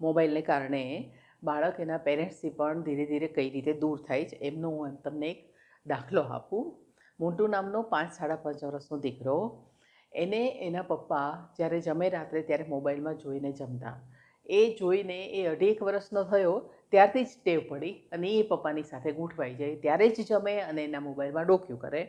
મોબાઈલને કારણે બાળક એના પેરેન્ટ્સથી પણ ધીરે ધીરે કઈ રીતે દૂર થાય છે, એમનો હું તમને એક દાખલો આપું. મોન્ટુ નામનો પાંચ સાડા પાંચ વર્ષનો દીકરો, એને એના પપ્પા જ્યારે જમે રાત્રે ત્યારે મોબાઈલમાં જોઈને જમતા. એ જોઈને એ અઢી એક વર્ષનો થયો, ત્યારથી જ ટેવ પડી અને એ પપ્પાની સાથે ગૂંઠવાઈ જાય. ત્યારે જ જમે અને એના મોબાઈલમાં ડોક્યું કરે.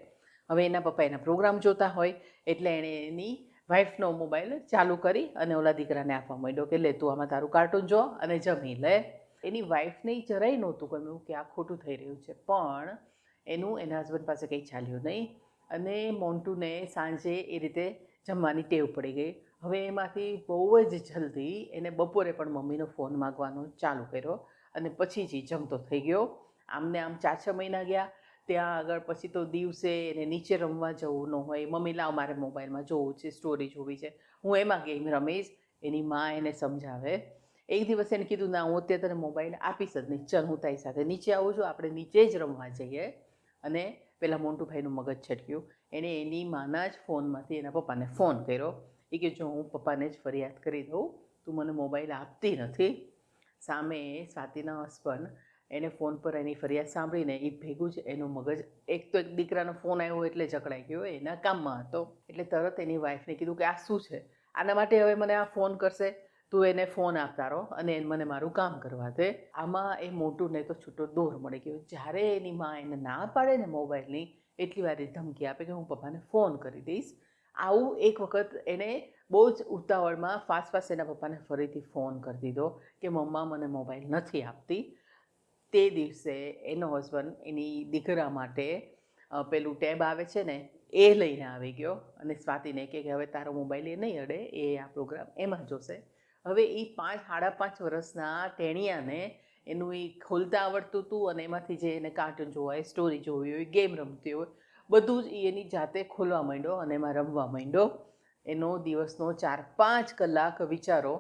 હવે એના પપ્પા એના પ્રોગ્રામ જોતા હોય, એટલે એણે એની વાઈફનો મોબાઈલ ચાલુ કરી અને ઓલા દીકરાને આપવા માંડ્યો કે, લે, તું આમાં તારું કાર્ટૂન જો અને જમી લે. એની વાઈફને જરાય નહોતું ગમ્યું કે આ ખોટું થઈ રહ્યું છે. પણ એનું, એના હસબન્ડ પાસે કંઈ ચાલ્યું નહીં અને મોન્ટુને સાંજે એ રીતે જમવાની ટેવ પડી ગઈ. હવે એમાંથી બહુ જ જલ્દી એને બપોરે પણ મમ્મીનો ફોન માગવાનો ચાલુ કર્યો અને પછી જ જમતો થઈ ગયો. આમને આમ ચાર છ મહિના ગયા ત્યાં આગળ પછી તો દિવસે એને નીચે રમવા જવું ન હોય. મમ્મી, લાવ મારે મોબાઈલમાં જોવું છે સ્ટોરી જોવી છે. હું એમાં ગેમ રમીશ, એની મા એને સમજાવે. એક દિવસ એને કીધું, ના, હું અત્યારે તને મોબાઈલ આપીશ જ નહીં. ચલ, હું તારી સાથે નીચે આવું છું. આપણે નીચે જ રમવા જઈએ. અને પેલા મોન્ટુભાઈનું મગજ છટક્યું. એણે એની માના જ ફોનમાંથી એના પપ્પાને ફોન કર્યો. એ કે, જો, હું પપ્પાને જ ફરિયાદ કરી દઉં. તું મને મોબાઈલ આપતી નથી. સામે સ્વાતિના હસબન્ડ એને ફોન પર એની ફરિયાદ સાંભળીને એ ભેગું જ એનું મગજ, એક તો એક દીકરાનો ફોન આવ્યો એટલે જકડાઈ ગયો એના કામમાં હતો. એટલે તરત એની વાઈફને કીધું કે આ શું છે? આના માટે હવે મને આ ફોન કરશે, તું એને ફોન આપતા રહો અને એને મને મારું કામ કરવા દે. આમાં એ મોટું નહીં તો છૂટો દોર મળી ગયો. જ્યારે એની માં એને ના પાડે ને મોબાઈલની, એટલી વાર એ ધમકી આપે કે હું પપ્પાને ફોન કરી દઈશ. આવું એક વખત એને બહુ જ ઉતાવળમાં ફાસ્ટ ફાસ્ટ એના પપ્પાને ફરીથી ફોન કરી દીધો કે મમ્મા મને મોબાઈલ નથી આપતી. તે દિવસે એનો હસબન્ડ એની દીકરા માટે પેલું ટેબ આવે છે ને, એ લઈને આવી ગયો અને સ્વાતિને કે હવે તારો મોબાઈલ એ નહીં અડે, એ આ પ્રોગ્રામ એમાં જોશે. હવે એ પાંચ, સાડા પાંચ વર્ષના ટેણિયાને એનું એ ખોલતા આવડતું હતું અને એમાંથી જે એને કાર્ટૂન જોવા હોય સ્ટોરી જોવી હોય ગેમ રમતી હોય, બધું જ એની જાતે ખોલવા માંડ્યો અને એમાં રમવા માંડ્યો. એનો દિવસનો ચાર, પાંચ કલાક વિચારો.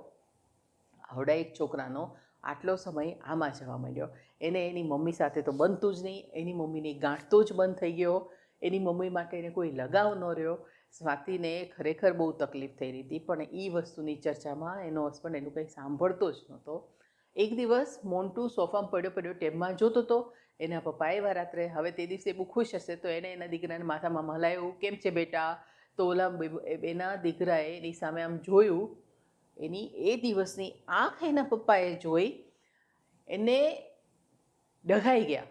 આવડા એક છોકરાનો આટલો સમય આમાં જવા માંડ્યો. એને એની મમ્મી સાથે તો બનતું જ નહીં. એની મમ્મીની ગાંઠતો જ બંધ થઈ ગયો. એની મમ્મી માટે એને કોઈ લગાવ ન રહ્યો. સ્વાતિને ખરેખર બહુ તકલીફ થઈ રહી હતી. પણ એ વસ્તુની ચર્ચામાં એનો હસબન્ડ એનું કંઈ સાંભળતો જ નહોતો. એક દિવસ મોન્ટુ સોફામાં પડ્યો પડ્યો ટેબમાં જોતો હતો એના પપ્પા એવા રાત્રે. હવે તે દિવસે બહુ ખુશ હશે. તો એણે એના દીકરાને માથામાં મલાયું કેમ છે બેટા? તો ઓલા એના દીકરાએ એની સામે આમ જોયું. એની એ દિવસની આંખ એના પપ્પાએ જોઈ, એને ડઘાઈ ગયા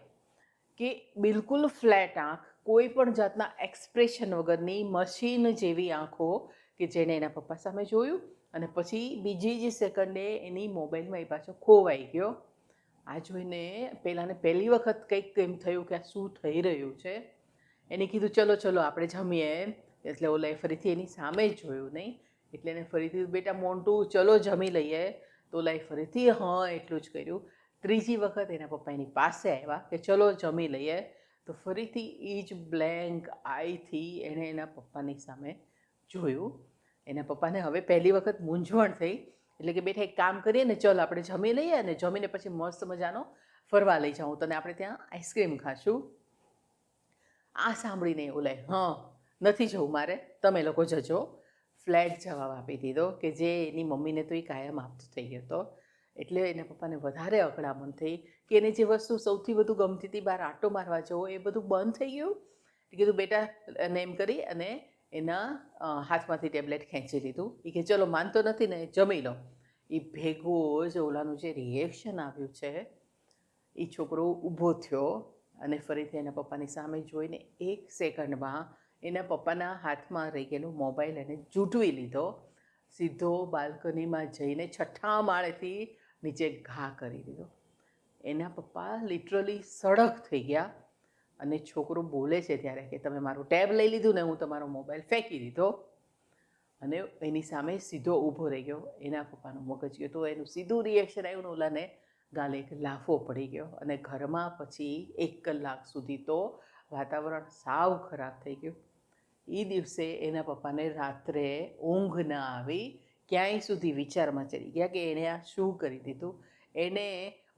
કે બિલકુલ ફ્લેટ આંખ, કોઈ પણ જાતના એક્સપ્રેશન વગરની મશીન જેવી આંખો કે જેણે એના પપ્પા સામે જોયું અને પછી બીજી જ સેકન્ડે એની મોબાઈલમાં એ પાછો ખોવાઈ ગયો. આ જોઈને પહેલાંને પહેલી વખત કંઈક એમ થયું કે આ શું થઈ રહ્યું છે? એને કીધું, ચલો ચલો, આપણે જમીએ. એટલે ઓલાએ ફરીથી એની સામે જ જોયું નહીં. એટલે એને ફરીથી, બેટા, મોન્ટું, ચલો, જમી લઈએ. તો લાઈ ફરીથી, હા, એટલું જ કર્યું. ત્રીજી વખત એના પપ્પા એની પાસે આવ્યા કે, ચલો, જમી લઈએ. તો ફરીથી એ જ બ્લેન્ક આઈથી એણે એના પપ્પાની સામે જોયું. એના પપ્પાને હવે પહેલી વખત મૂંઝવણ થઈ. એટલે કે, બેટા, એક કામ કરીએ ને, ચલ, આપણે જમી લઈએ અને જમીને પછી મસ્ત મજાનો ફરવા લઈ જાઉં. તને આપણે ત્યાં આઈસ્ક્રીમ ખાશું. આ સાંભળીને એવું લાય હા, નથી જવું મારે. તમે લોકો જજો. ફ્લેટ જવાબ આપી દીધો કે જે એની મમ્મીને તો એ કાયમ આપતો થઈ ગયો એટલે એના પપ્પાને વધારે અકળામણ થઈ કે એને જે વસ્તુ સૌથી વધુ ગમતી હતી બહાર આટો મારવા જવો, એ બધું બંધ થઈ ગયું. કીધું, બેટા, અને એમ કરી અને એના હાથમાંથી ટેબ્લેટ ખેંચી લીધું. એ કે, ચલો, માનતો નથી ને, જમી લો. એ ભેગો જ ઓલાનું જે રિએક્શન આવ્યું છે એ છોકરો ઊભો થયો અને ફરીથી એના પપ્પાની સામે જોઈને એક સેકન્ડમાં એના પપ્પાના હાથમાં રહી ગયેલો મોબાઈલ એને જૂટવી લીધો. સીધો બાલ્કનીમાં જઈને છઠ્ઠા માળેથી નીચે ઘા કરી દીધો. એના પપ્પા લિટરલી સડક થઈ ગયા અને છોકરો બોલે છે ત્યારે કે તમે મારું ટેબ લઈ લીધું ને હું તમારો મોબાઈલ ફેંકી દીધો. અને એની સામે સીધો ઊભો રહી ગયો. એના પપ્પાનું મગજ ગયો. તો એનું સીધું રિએક્શન આવ્યું ને ઓલાને ગાલે એક લાફો પડી ગયો. અને ઘરમાં પછી એક કલાક સુધી તો વાતાવરણ સાવ ખરાબ થઈ ગયું. એ દિવસે એના પપ્પાને રાત્રે ઊંઘ ન આવી, ક્યાંય સુધી વિચારમાં ચડી ગયા કે એણે આ શું કરી દીધું? એને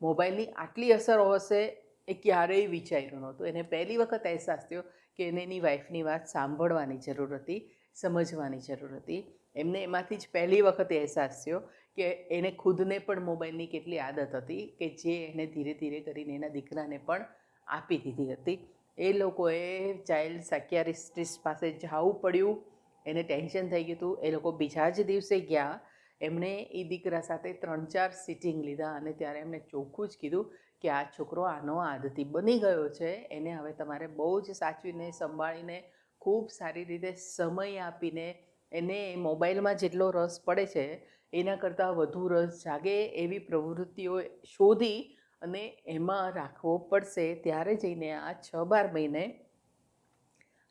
મોબાઈલની આટલી અસર હશે એ ક્યારેય વિચાર્યું નહોતું. એને પહેલી વખત અહેસાસ થયો કે એને એની વાઈફની વાત સાંભળવાની જરૂર હતી, સમજવાની જરૂર હતી. એમને એમાંથી જ પહેલી વખત અહેસાસ થયો કે એને ખુદને પણ મોબાઈલની કેટલી આદત હતી કે જે એને ધીરે ધીરે કરીને એના દીકરાને પણ આપી દીધી હતી. એ લોકોએ ચાઇલ્ડ સાયકિયારિસ્ટિસ્ટ પાસે જવું પડ્યું, એને ટેન્શન થઈ ગયું હતું. એ લોકો બીજા જ દિવસે ગયા. એમણે એ દીકરા સાથે ત્રણ ચાર સિટિંગ લીધા અને ત્યારે એમણે ચોખ્ખું જ કીધું કે આ છોકરો આનો આદતી બની ગયો છે. એને હવે તમારે બહુ જ સાચવીને, સંભાળીને, ખૂબ સારી રીતે સમય આપીને એને મોબાઈલમાં જેટલો રસ પડે છે, એના કરતાં વધુ રસ જાગે એવી પ્રવૃત્તિઓ શોધી અને એમાં રાખવો પડશે ત્યારે જઈને આ છ બાર મહિને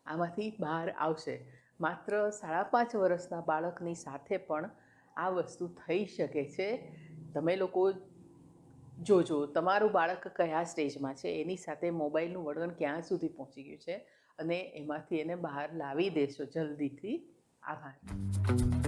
આમાંથી બહાર આવશે. માત્ર સાડા પાંચ વર્ષના બાળકની સાથે પણ આ વસ્તુ થઈ શકે છે. તમે લોકો જોજો, તમારું બાળક કયા સ્ટેજમાં છે, એની સાથે મોબાઈલનું વળગણ ક્યાં સુધી પહોંચી ગયું છે અને એમાંથી એને બહાર લાવી દેશો જલ્દીથી. આભાર.